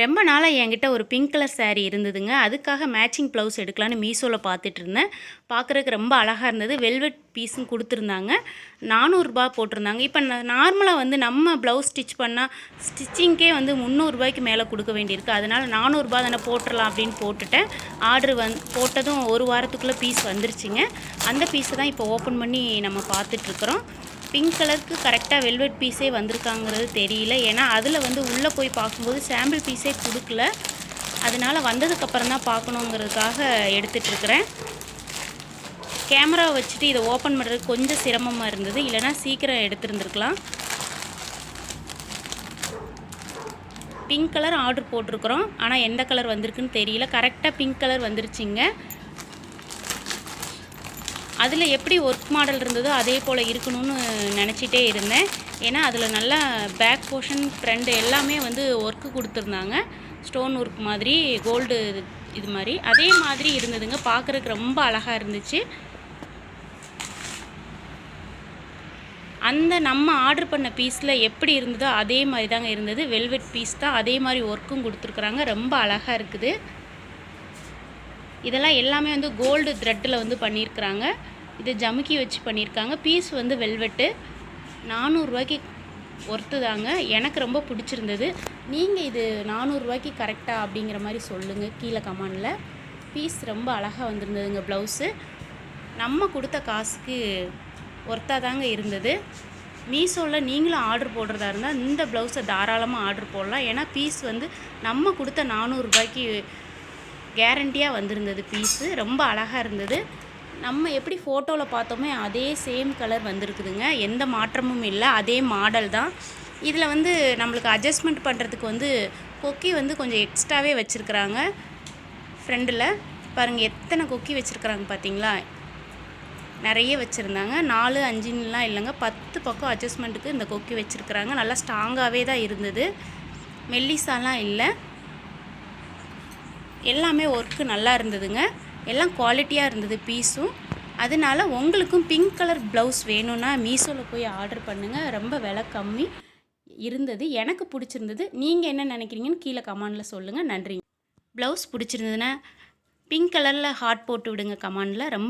ரொம்ப நாளாக என்கிட்ட ஒரு பிங்க் கலர் சேரீ இருந்ததுங்க. அதுக்காக மேட்சிங் ப்ளவுஸ் எடுக்கலான்னு மீஷோவில் பார்த்துட்டு இருந்தேன். பார்க்குறதுக்கு ரொம்ப அழகாக இருந்தது. வெல்வெட் பீஸும் கொடுத்துருந்தாங்க. நானூறுரூபா போட்டிருந்தாங்க. இப்போ நார்மலாக வந்து நம்ம ப்ளவுஸ் ஸ்டிச் பண்ணால் ஸ்டிச்சிங்க்கே வந்து முந்நூறுரூபாய்க்கு மேலே கொடுக்க வேண்டியிருக்கு. அதனால் நானூறுரூபா தானே போட்டுடலாம் அப்படின்னு போட்டுட்டேன். ஆர்டர் வந் போட்டதும் ஒரு வாரத்துக்குள்ளே பீஸ் வந்துருச்சுங்க. அந்த பீஸை தான் இப்போ ஓப்பன் பண்ணி நம்ம பார்த்துட்ருக்குறோம் பிங்க் கலருக்கு கரெக்டாக வெல்வெட் பீஸே வந்திருக்காங்கிறது தெரியல. ஏன்னா அதில் வந்து உள்ளே போய் பார்க்கும்போது சாம்பிள் பீஸே கொடுக்கல. அதனால் வந்ததுக்கப்புறம் தான் பார்க்கணுங்கிறதுக்காக எடுத்துகிட்ருக்கிறேன் கேமரா வச்சுட்டு இதை ஓப்பன் பண்ணுறது கொஞ்சம் சிரமமாக இருந்தது. இல்லைனா சீக்கிரம் எடுத்துருந்துருக்கலாம். பிங்க் கலர் ஆர்டர் போட்டிருக்கிறோம். ஆனால் எந்த கலர் வந்திருக்குன்னு தெரியல. கரெக்டாக பிங்க் கலர் வந்துருச்சுங்க. அதில் எப்படி ஒர்க் மாடல் இருந்ததோ அதே போல் இருக்கணும்னு நினச்சிட்டே இருந்தேன். ஏன்னா அதில் நல்லா பேக் போர்ஷன் ஃப்ரண்ட் எல்லாமே வந்து ஒர்க்கு கொடுத்துருந்தாங்க. ஸ்டோன் ஒர்க் மாதிரி கோல்டு இது மாதிரி. அதே மாதிரி இருந்ததுங்க. பார்க்குறதுக்கு ரொம்ப அழகாக இருந்துச்சு. அந்த நம்ம ஆர்டர் பண்ண பீஸில் எப்படி இருந்ததோ அதே மாதிரி தாங்க இருந்தது. வெல்வெட் பீஸ் தான் அதே மாதிரி ஒர்க்கும் கொடுத்துருக்குறாங்க. ரொம்ப அழகாக இருக்குது. இதெல்லாம் எல்லாமே வந்து கோல்டு த்ரெட்டில் வந்து பண்ணியிருக்கிறாங்க. இது ஜமுக்கி வச்சு பண்ணியிருக்காங்க. பீஸ் வந்து வெல்வெட்டு. நானூறுரூவாய்க்கு ஒர்த்து தாங்க. எனக்கு ரொம்ப பிடிச்சிருந்தது. நீங்கள் இது நானூறுரூவாய்க்கு கரெக்டாக அப்படிங்கிற மாதிரி சொல்லுங்கள் கீழே கமானில் பீஸ் ரொம்ப அழகாக வந்திருந்ததுங்க ப்ளவுஸு நம்ம கொடுத்த காசுக்கு ஒர்த்தாக தாங்க இருந்தது. மீஷோவில் நீங்களும் ஆர்டர் போடுறதா இருந்தால் இந்த ப்ளவுஸை தாராளமாக ஆர்டர் போடலாம். ஏன்னா பீஸ் வந்து நம்ம கொடுத்த நானூறுரூபாய்க்கு கேரண்டியாக வந்திருந்தது பீஸு. ரொம்ப அழகாக இருந்தது. நம்ம எப்படி ஃபோட்டோவில் பார்த்தோமே அதே சேம் கலர் வந்திருக்குதுங்க. எந்த மாற்றமும் இல்லை. அதே மாடல் தான். இதில் வந்து நம்மளுக்கு அட்ஜஸ்ட்மெண்ட் பண்ணுறதுக்கு வந்து கொக்கி வந்து கொஞ்சம் எக்ஸ்ட்ராவே வச்சுருக்குறாங்க. ஃப்ரெண்டில் பாருங்கள் எத்தனை கொக்கி வச்சுருக்குறாங்க பார்த்தீங்களா? நிறைய வச்சுருந்தாங்க. நாலு அஞ்சுன்னெலாம் இல்லைங்க. பத்து பக்கம் அட்ஜஸ்ட்மெண்ட்டுக்கு இந்த கொக்கி வச்சுருக்குறாங்க. நல்லா ஸ்ட்ராங்காகவே தான் இருந்தது. மெல்லிசாலாம் இல்லை. எல்லாமே ஒர்க்கு நல்லா இருந்ததுங்க. எல்லாம் குவாலிட்டியாக இருந்தது பீஸும் அதனால உங்களுக்கும் பிங்க் கலர் ப்ளவுஸ் வேணும்னா மீஷோவில் போய் ஆர்டர் பண்ணுங்கள் ரொம்ப விலை கம்மி இருந்தது. எனக்கு பிடிச்சிருந்தது. நீங்கள் என்ன நினைக்கிறீங்கன்னு கீழே கமெண்டில் சொல்லுங்கள் நன்றிங்க. ப்ளவுஸ் பிடிச்சிருந்ததுன்னா பிங்க் கலரில் ஹார்ட் போட்டு விடுங்க கமாண்டில் ரொம்ப